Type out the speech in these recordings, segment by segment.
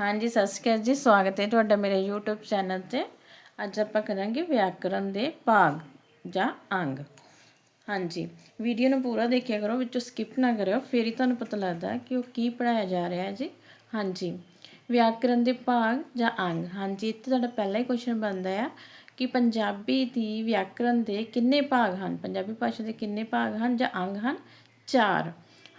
ਹਾਂਜੀ, ਸਤਿ ਸ਼੍ਰੀ ਅਕਾਲ ਜੀ। ਸਵਾਗਤ ਹੈ ਤੁਹਾਡਾ ਮੇਰੇ YouTube ਚੈਨਲ ਤੇ। ਅੱਜ ਆਪਾਂ ਕਰਾਂਗੇ ਵਿਆਕਰਨ ਦੇ ਭਾਗ ਜਾਂ ਅੰਗ। ਹਾਂਜੀ, ਵੀਡੀਓ ਨੂੰ ਪੂਰਾ ਦੇਖਿਆ ਕਰੋ, ਵਿੱਚੋਂ ਸਕਿਪ ਨਾ ਕਰਿਓ, ਫੇਰ ਹੀ ਤੁਹਾਨੂੰ ਪਤਾ ਲੱਗਦਾ ਕਿ ਉਹ ਕੀ ਪੜਾਇਆ ਜਾ ਰਿਹਾ ਹੈ ਜੀ। ਹਾਂਜੀ, ਵਿਆਕਰਨ ਦੇ ਭਾਗ ਜਾਂ ਅੰਗ। ਹਾਂਜੀ, ਇੱਥੇ ਤੁਹਾਡਾ ਪਹਿਲਾ ਹੀ ਕੁਐਸਚਨ ਬਣਦਾ ਆ ਕਿ ਪੰਜਾਬੀ ਦੀ ਵਿਆਕਰਨ ਦੇ ਕਿੰਨੇ ਭਾਗ ਹਨ? ਪੰਜਾਬੀ ਭਾਸ਼ਾ ਦੇ ਕਿੰਨੇ ਭਾਗ ਹਨ ਜਾਂ ਅੰਗ ਹਨ? ਚਾਰ।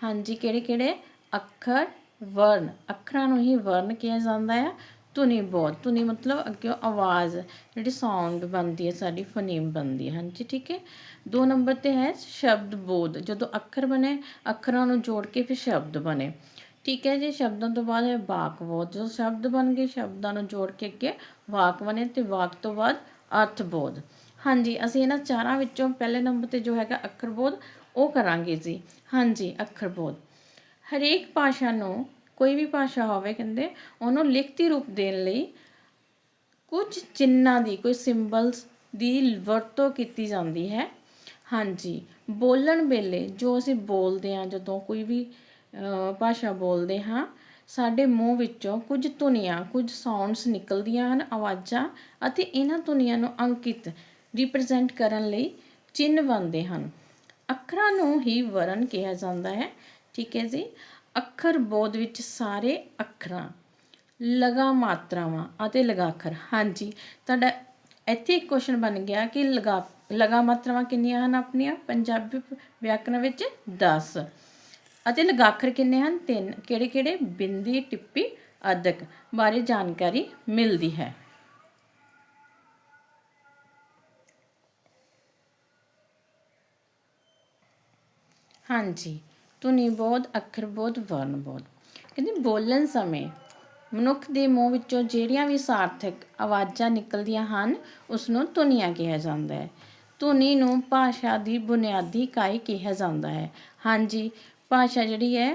ਹਾਂਜੀ ਕਿਹੜੇ ਕਿਹੜੇ ਅੱਖਰ ਵਰਨ, ਅੱਖਰਾਂ ਨੂੰ ਹੀ ਵਰਨ ਕਿਹਾ ਜਾਂਦਾ ਆ। ਧੁਨੀ ਬੋਧ, ਧੁਨੀ ਮਤਲਬ ਅੱਗੇ ਆਵਾਜ਼, ਜਿਹੜੀ ਸਾਊਂਡ ਬਣਦੀ ਹੈ, ਸਾਡੀ ਫੋਨੇਮ ਬਣਦੀ ਹੈ। ਹਾਂਜੀ, ਠੀਕ ਹੈ? ਦੋ ਨੰਬਰ ਤੇ ਹੈ ਸ਼ਬਦ ਬੋਧ, ਜਦੋਂ ਅੱਖਰ ਬਣੇ, ਅੱਖਰਾਂ ਨੂੰ ਜੋੜ ਕੇ ਫਿਰ ਸ਼ਬਦ ਬਣੇ। ਠੀਕ ਹੈ ਜੀ, ਸ਼ਬਦਾਂ ਤੋਂ ਬਾਅਦ ਹੈ ਵਾਕ ਬੋਧ। ਜਦੋਂ ਸ਼ਬਦ ਬਣ ਗਏ, ਸ਼ਬਦਾਂ ਨੂੰ ਜੋੜ ਕੇ ਅੱਗੇ ਵਾਕ ਬਣੇ ਤੇ ਵਾਕ ਤੋਂ ਬਾਅਦ ਅਰਥ ਬੋਧ। ਹਾਂਜੀ, ਅਸੀਂ ਇਹਨਾਂ ਚਾਰਾਂ ਵਿੱਚੋਂ ਪਹਿਲੇ ਨੰਬਰ ਤੇ ਜੋ ਹੈਗਾ ਅੱਖਰ ਬੋਧ, ਉਹ ਕਰਾਂਗੇ ਜੀ। ਹਾਂਜੀ, ਅੱਖਰ ਬੋਧ। ਹਰੇਕ ਭਾਸ਼ਾ ਨੂੰ ਕੋਈ ਵੀ ਭਾਸ਼ਾ ਹੋਵੇ ਕਹਿੰਦੇ, ਉਹਨੂੰ ਲਿਖਤੀ ਰੂਪ ਦੇਣ ਲਈ ਕੁਝ ਚਿੰਨਾਂ ਦੀ, ਕੋਈ ਸਿੰਬਲਸ ਦੀ ਵਰਤੋਂ ਕੀਤੀ ਜਾਂਦੀ ਹੈ। ਹਾਂਜੀ, ਬੋਲਣ ਵੇਲੇ ਜੋ ਅਸੀਂ ਬੋਲਦੇ ਹਾਂ, ਜਦੋਂ ਕੋਈ ਵੀ ਭਾਸ਼ਾ ਬੋਲਦੇ ਹਾਂ, ਸਾਡੇ ਮੂੰਹ ਵਿੱਚੋਂ ਕੁਝ ਧੁਨੀਆਂ, ਕੁਝ ਸਾਊਂਡਸ ਨਿਕਲਦੀਆਂ ਹਨ, ਆਵਾਜ਼ਾਂ ਅਤੇ ਇਹਨਾਂ ਧੁਨੀਆਂ ਨੂੰ ਅੰਕਿਤ ਰਿਪਰੈਜ਼ੈਂਟ ਕਰਨ ਲਈ ਚਿੰਨ੍ਹ ਬਣਦੇ ਹਨ। ਅੱਖਰਾਂ ਨੂੰ ਹੀ ਵਰਨ ਕਿਹਾ ਜਾਂਦਾ ਹੈ। ਠੀਕ ਹੈ ਜੀ। ਅੱਖਰ ਬੋਧ ਵਿੱਚ ਸਾਰੇ ਅੱਖਰਾਂ, ਲਗਾ ਮਾਤਰਾਵਾਂ ਅਤੇ ਲਗਾਖਰ ਹਾਂਜੀ, ਤੁਹਾਡਾ ਇੱਥੇ ਇੱਕ ਕੁਐਸਚਨ ਬਣ ਗਿਆ ਕਿ ਲਗਾ ਲਗਾ ਮਾਤਰਾਵਾਂ ਕਿੰਨੀਆਂ ਹਨ ਆਪਣੀਆਂ? ਪੰਜਾਬੀ ਵਿਆਕਰਣ ਵਿੱਚ 10 ਅਤੇ ਲਗਾਖਰ ਕਿੰਨੇ ਹਨ? ਤਿੰਨ। ਕਿਹੜੇ ਕਿਹੜੇ ਬਿੰਦੀ, ਟਿੱਪੀ, ਅਦਕ ਬਾਰੇ ਜਾਣਕਾਰੀ ਮਿਲਦੀ ਹੈ। ਹਾਂਜੀ। ਧੁਨੀ ਬੋਧ, ਅੱਖਰ ਬੋਧ, ਵਰਨ ਬੋਧ। ਕਹਿੰਦੇ ਬੋਲਣ ਸਮੇਂ ਮਨੁੱਖ ਦੇ ਮੂੰਹ ਵਿੱਚੋਂ ਜਿਹੜੀਆਂ ਵੀ ਸਾਰਥਕ ਆਵਾਜ਼ਾਂ ਨਿਕਲਦੀਆਂ ਹਨ ਉਸ ਨੂੰ ਧੁਨੀਆਂ ਕਿਹਾ ਜਾਂਦਾ ਹੈ। ਧੁਨੀ ਨੂੰ ਭਾਸ਼ਾ ਦੀ ਬੁਨਿਆਦੀ ਇਕਾਈ ਕਿਹਾ ਜਾਂਦਾ ਹੈ। ਹਾਂਜੀ, ਭਾਸ਼ਾ ਜਿਹੜੀ ਹੈ,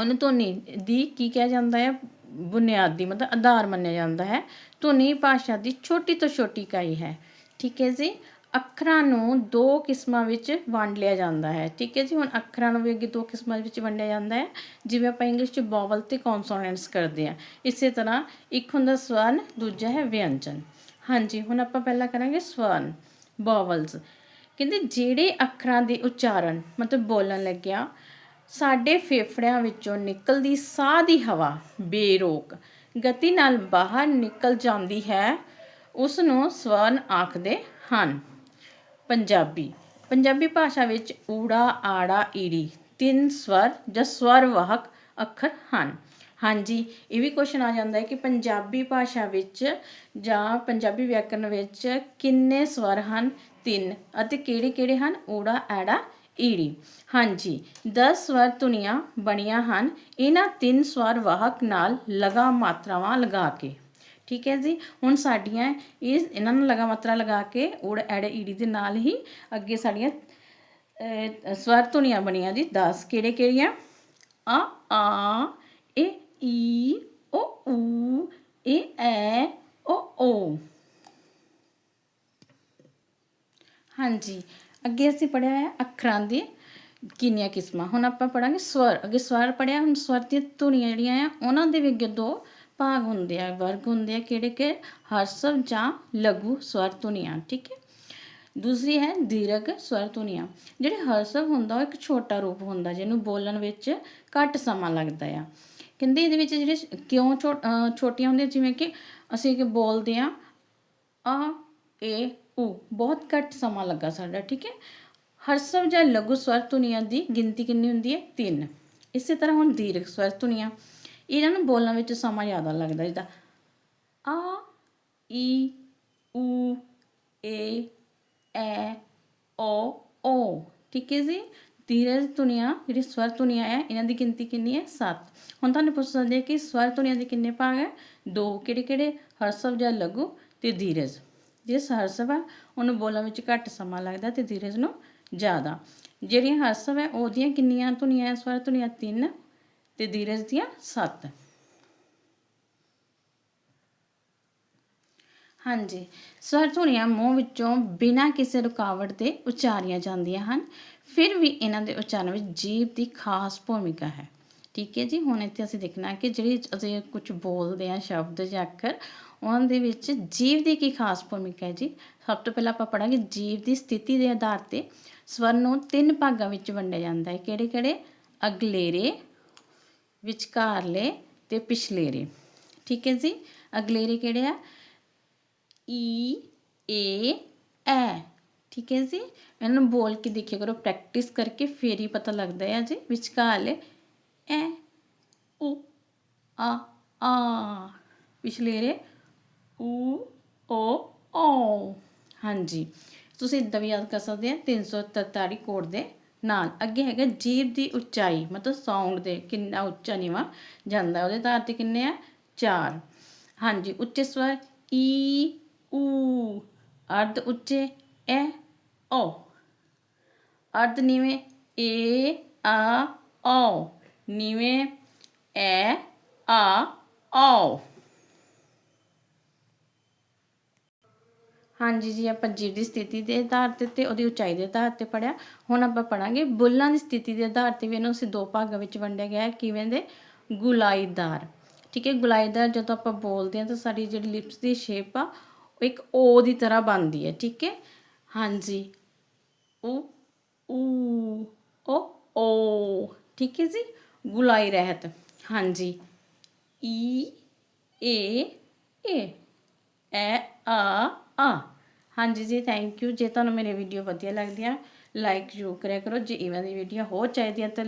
ਉਹਨੂੰ ਧੁਨੀ ਦੀ ਕੀ ਕਿਹਾ ਜਾਂਦਾ ਹੈ? ਬੁਨਿਆਦੀ ਮਤਲਬ ਆਧਾਰ ਮੰਨਿਆ ਜਾਂਦਾ ਹੈ। ਧੁਨੀ ਭਾਸ਼ਾ ਦੀ ਛੋਟੀ ਤੋਂ ਛੋਟੀ ਇਕਾਈ ਹੈ। ਠੀਕ ਹੈ ਜੀ? ਅੱਖਰਾਂ ਨੂੰ ਦੋ ਕਿਸਮਾਂ ਵਿੱਚ ਵੰਡ ਲਿਆ ਜਾਂਦਾ ਹੈ। ਠੀਕ ਹੈ ਜੀ, ਹੁਣ ਅੱਖਰਾਂ ਨੂੰ ਵੀ ਅੱਗੇ ਦੋ ਕਿਸਮਾਂ ਵਿੱਚ ਵੰਡਿਆ ਜਾਂਦਾ ਹੈ। ਜਿਵੇਂ ਆਪਾਂ ਇੰਗਲਿਸ਼ 'ਚ ਵੋਵਲ ਤੇ ਕੌਨਸੋਨੈਂਟਸ ਕਰਦੇ ਆ ਇਸੇ ਤਰ੍ਹਾਂ ਇੱਕ ਹੁੰਦਾ ਸਵਰਨ, ਦੂਜਾ ਹੈ ਵਿਅੰਜਨ। ਹਾਂਜੀ, ਹੁਣ ਆਪਾਂ ਪਹਿਲਾਂ ਕਰਾਂਗੇ ਸਵਰਨ ਵੋਵਲਸ ਕਹਿੰਦੇ ਜਿਹੜੇ ਅੱਖਰਾਂ ਦੇ ਉਚਾਰਨ, ਮਤਲਬ ਬੋਲਣ ਲੱਗਿਆ ਸਾਡੇ ਫੇਫੜਿਆਂ ਵਿੱਚੋਂ ਨਿਕਲਦੀ ਸਾਹ ਦੀ ਹਵਾ, ਬੇਰੋਕ, ਗਤੀ ਨਾਲ ਬਾਹਰ ਨਿਕਲ ਜਾਂਦੀ ਹੈ ਉਸ ਨੂੰ ਸਵਰਨ ਆਖਦੇ ਹਨ। ਪੰਜਾਬੀ। ਪੰਜਾਬੀ ਭਾਸ਼ਾ ਵਿੱਚ ਊੜਾ, ਆੜਾ, ਈੜੀ ਤਿੰਨ ਸਵਰ ਜਾਂ ਸਵਰ ਵਾਹਕ ਅੱਖਰ ਹਨ। ਹਾਂਜੀ, ਇਹ ਵੀ ਕੁਐਸਚਨ ਆ ਜਾਂਦਾ ਹੈ ਕਿ ਪੰਜਾਬੀ ਭਾਸ਼ਾ ਵਿੱਚ ਜਾਂ ਪੰਜਾਬੀ ਵਿਆਕਰਨ ਵਿੱਚ ਕਿੰਨੇ ਸਵਰ ਹਨ? ਤਿੰਨ। ਅਤੇ ਕਿਹੜੇ ਕਿਹੜੇ ਹਨ? ਊੜਾ ਆੜਾ ਈੜੀ। ਹਾਂਜੀ 10 ਸਵਰ ਧੁਨੀਆਂ ਬਣੀਆਂ ਹਨ। ਇਹਨਾਂ ਤਿੰਨ ਸਵਰ ਵਾਹਕ ਨਾਲ ਲਗਾ ਮਾਤਰਾਵਾਂ ਲਗਾ ਕੇ। ਠੀਕ ਹੈ ਜੀ? ਹੁਣ ਸਾਡੀਆਂ ਇਹ ਇਹਨਾਂ ਨੂੰ ਲਗਾ ਮਾਤਰਾ ਲਗਾ ਕੇ ਓੜ ਐੜ ਈੜੀ ਦੇ ਨਾਲ ਹੀ ਅੱਗੇ ਸਾਡੀਆਂ ਸਵਰ ਧੁਨੀਆਂ ਬਣੀਆਂ ਜੀ। 10 ਕਿਹੜੇ ਕਿਹੜੀਆਂ? ਆ ਆ, ਏ, ਈ, ਓ, ਊ, ਏ, ਐ, ਓ ਓ। ਹਾਂਜੀ, ਅੱਗੇ ਅਸੀਂ ਪੜਿਆ ਹੈ ਅੱਖਰਾਂ ਦੀ ਕਿੰਨੀਆਂ ਕਿਸਮਾਂ। ਹੁਣ ਆਪਾਂ ਪੜਾਂਗੇ ਸਵਰ। ਅੱਗੇ ਸਵਰ ਪੜਿਆ ਹੁਣ ਸਵਰ ਦੀਆਂ ਧੁਨੀਆਂ ਜਿਹੜੀਆਂ ਆ, ਉਹਨਾਂ ਦੇ ਵੀ ਅੱਗੇ ਦੋ ਭਾਗ ਹੁੰਦੇ ਆ, ਵਰਗ ਹੁੰਦੇ ਆ, ਕਿਹੜੇ ਕਿ ਹਰਸਵ ਜਾਂ ਲਘੂ ਸਵਰ ਧੁਨੀਆਂ, ਠੀਕ ਹੈ? ਦੂਸਰੀ ਹੈ ਦੀਰਘ ਸਵਰ ਧੁਨੀਆਂ। ਜਿਹੜੇ ਹਰਸਵ ਹੁੰਦਾ, ਉਹ ਇੱਕ ਛੋਟਾ ਰੂਪ ਹੁੰਦਾ, ਜਿਹਨੂੰ ਬੋਲਣ ਵਿੱਚ ਘੱਟ ਸਮਾਂ ਲੱਗਦਾ ਆ। ਕਹਿੰਦੇ ਇਹਦੇ ਵਿੱਚ ਜਿਹੜੇ ਕਿਉਂ ਛੋ- ਛੋਟੀਆਂ ਹੁੰਦੀਆਂ, ਜਿਵੇਂ ਕਿ ਅਸੀਂ ਕਿ ਬੋਲਦੇ ਆ ਆ ਏ ਊ ਬਹੁਤ ਘੱਟ ਸਮਾਂ ਲੱਗਾ ਸਾਡਾ, ਠੀਕ ਹੈ? ਹਰਸਵ ਜਾਂ ਲਘੂ ਸਵਰ ਧੁਨੀਆਂ ਦੀ ਗਿਣਤੀ ਕਿੰਨੀ ਹੁੰਦੀ ਹੈ? 3 ਇਸੇ ਤਰ੍ਹਾਂ ਹੁਣ ਦੀਰਘ ਸਵਰ ਧੁਨੀਆਂ। ਇਹਨਾਂ ਨੂੰ ਬੋਲਣ ਵਿੱਚ ਸਮਾਂ ਜ਼ਿਆਦਾ ਲੱਗਦਾ ਜਿੱਦਾਂ ਆ, ਈ ਊ ਏ, ਐ, ਓ ਓ। ਠੀਕ ਹੈ ਜੀ? ਧੀਰਜ ਧੁਨੀਆਂ, ਜਿਹੜੀ ਸਵਰ ਧੁਨੀਆਂ ਹੈ, ਇਹਨਾਂ ਦੀ ਗਿਣਤੀ ਕਿੰਨੀ ਹੈ? 7 ਹੁਣ ਤੁਹਾਨੂੰ ਪੁੱਛ ਸਕਦੇ ਕਿ ਸਵਰ ਧੁਨੀਆਂ ਦੇ ਕਿੰਨੇ ਭਾਗ ਹੈ? ਦੋ। ਕਿਹੜੇ ਕਿਹੜੇ? ਹਰਸਵ ਜਾਂ ਲਘੂ ਤੇ ਧੀਰਜ। ਜੇ ਹਰਸਵ ਹੈ ਉਹਨੂੰ ਬੋਲਣ ਵਿੱਚ ਘੱਟ ਸਮਾਂ ਲੱਗਦਾ ਤੇ ਧੀਰਜ ਨੂੰ ਜ਼ਿਆਦਾ। ਜਿਹੜੀਆਂ ਹਰਸਵ ਹੈ, ਉਹਦੀਆਂ ਕਿੰਨੀਆਂ ਧੁਨੀਆਂ ਸਵਰ ਧੁਨੀਆਂ 3 ਤੇ ਧੀਰਜ ਦੀਆਂ 7 ਹਾਂਜੀ ਸਵਰ ਧੁਨੀਆਂ ਮੂੰਹ ਵਿੱਚੋਂ ਬਿਨਾਂ ਕਿਸੇ ਰੁਕਾਵਟ ਦੇ ਉਚਾਰੀਆਂ ਜਾਂਦੀਆਂ ਹਨ। ਫਿਰ ਵੀ ਇਹਨਾਂ ਦੇ ਉਚਾਰਨ ਵਿੱਚ ਜੀਭ ਦੀ ਖਾਸ ਭੂਮਿਕਾ ਹੈ। ਠੀਕ ਹੈ ਜੀ, ਹੁਣ ਇੱਥੇ ਅਸੀਂ ਦੇਖਣਾ ਕਿ ਜਿਹੜੀ ਅਸੀਂ ਕੁਝ ਬੋਲਦੇ ਹਾਂ, ਸ਼ਬਦ ਜਾਂ ਅੱਖਰ, ਉਹਨਾਂ ਦੇ ਵਿੱਚ ਜੀਵ ਦੀ ਕੀ ਖਾਸ ਭੂਮਿਕਾ ਹੈ ਜੀ? ਸਭ ਤੋਂ ਪਹਿਲਾਂ ਆਪਾਂ ਪੜਾਂਗੇ ਜੀਵ ਦੀ ਸਥਿਤੀ ਦੇ ਆਧਾਰ ਤੇ ਸਵਰ ਨੂੰ ਤਿੰਨ ਭਾਗਾਂ ਵਿੱਚ ਵੰਡਿਆ ਜਾਂਦਾ ਹੈ। ਕਿਹੜੇ ਕਿਹੜੇ ਅਗਲੇਰੇ ਵਿਚਕਾਰਲੇ ਤੇ ਪਿਛਲੇਰੇ। ਠੀਕ ਹੈ ਜੀ? ਅਗਲੇਰੇ ਕਿਹੜੇ ਆ? ਈ, ਏ, ਐ। ਠੀਕ ਹੈ ਜੀ? ਇਹਨਾਂ ਨੂੰ ਬੋਲ ਕੇ ਦੇਖਿਆ ਕਰੋ ਪ੍ਰੈਕਟਿਸ ਕਰਕੇ ਫੇਰ ਹੀ ਪਤਾ ਲੱਗਦਾ ਹੈ ਜੀ ਵਿਚਕਾਰਲੇ ਐ, ਉ, ਆ ਆ। ਪਿਛਲੇਰੇ ਊ ਓ ਓ। ਹਾਂਜੀ। ਤੁਸੀਂ ਇਦਾਂ ਵੀ ਯਾਦ ਕਰ ਸਕਦੇ ਆ 343 ਕੋਡ ਦੇ ਨਾਲ। ਅੱਗੇ ਹੈਗਾ ਜੀਭ ਦੀ ਉਚਾਈ, ਮਤਲਬ ਸਾਊਂਡ ਦੇ ਕਿੰਨਾ ਉੱਚਾ ਨੀਵਾ ਜਾਂਦਾ, ਉਹਦੇ ਆਧਾਰ ਤੇ ਕਿੰਨੇ ਆ? ਚਾਰ। ਹਾਂਜੀ, ਉੱਚੇ ਸਵਰ, ਈ, ਊ। ਅਰਧ ਉੱਚੇ, ਐ ਓ ਅਰਧ ਨੀਵੇਂ, ਏ, ਆ ਓ ਨੀਵੇਂ, ਐ, ਆ ਓ ਹਾਂਜੀ ਜੀ, ਆਪਾਂ ਜੀਵ ਦੀ ਸਥਿਤੀ ਦੇ ਆਧਾਰ ਤੇ ਤੇ ਉਹਦੀ ਉਚਾਈ ਦੇ ਆਧਾਰ ਤੇ ਪੜਿਆ ਹੁਣ ਆਪਾਂ ਪੜਾਂਗੇ ਬੁੱਲਾਂ ਦੀ ਸਥਿਤੀ ਦੇ ਆਧਾਰ ਤੇ ਵੀ ਇਹਨੂੰ ਅਸੀਂ ਦੋ ਭਾਗਾਂ ਵਿੱਚ ਵੰਡਿਆ ਗਿਆ ਹੈ, ਕਿਵੇਂ ਦੇ? ਗੁਲਾਈਦਾਰ। ਠੀਕ ਹੈ, ਗੁਲਾਈਦਾਰ ਜਦੋਂ ਆਪਾਂ ਬੋਲਦੇ ਹਾਂ ਤਾਂ ਸਾਡੀ ਜਿਹੜੀ ਲਿਪਸ ਦੀ ਸ਼ੇਪ ਆ, ਉਹ ਇੱਕ ਓ ਦੀ ਤਰ੍ਹਾਂ ਬਣਦੀ ਹੈ, ਠੀਕ ਹੈ? ਹਾਂਜੀ। ਊ ਊ, ਓ ਓ। ਠੀਕ ਹੈ ਜੀ? ਗੁਲਾਈ ਰਹਿਤ। ਹਾਂਜੀ। ਈ, ਏ ਏ। ਐ, ਆ ਆ ਹਾਂਜੀ ਜੀ ਥੈਂਕ ਯੂ ਜੇ ਤੁਹਾਨੂੰ ਮੇਰੇ ਵੀਡੀਓ ਵਧੀਆ ਲੱਗਦੀ ਆ ਲਾਈਕ ਜ਼ਰੂਰ ਕਰਿਆ ਕਰੋ। ਜੇ ਇਵੇਂ ਦੀ ਵੀਡੀਓ ਹੋਰ ਚਾਹੀਦੀਆਂ ਤਾਂ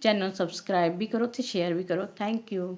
ਚੈਨਲ ਸਬਸਕ੍ਰਾਈਬ ਵੀ ਕਰੋ ਤੇ ਸ਼ੇਅਰ ਵੀ ਕਰੋ। Thank you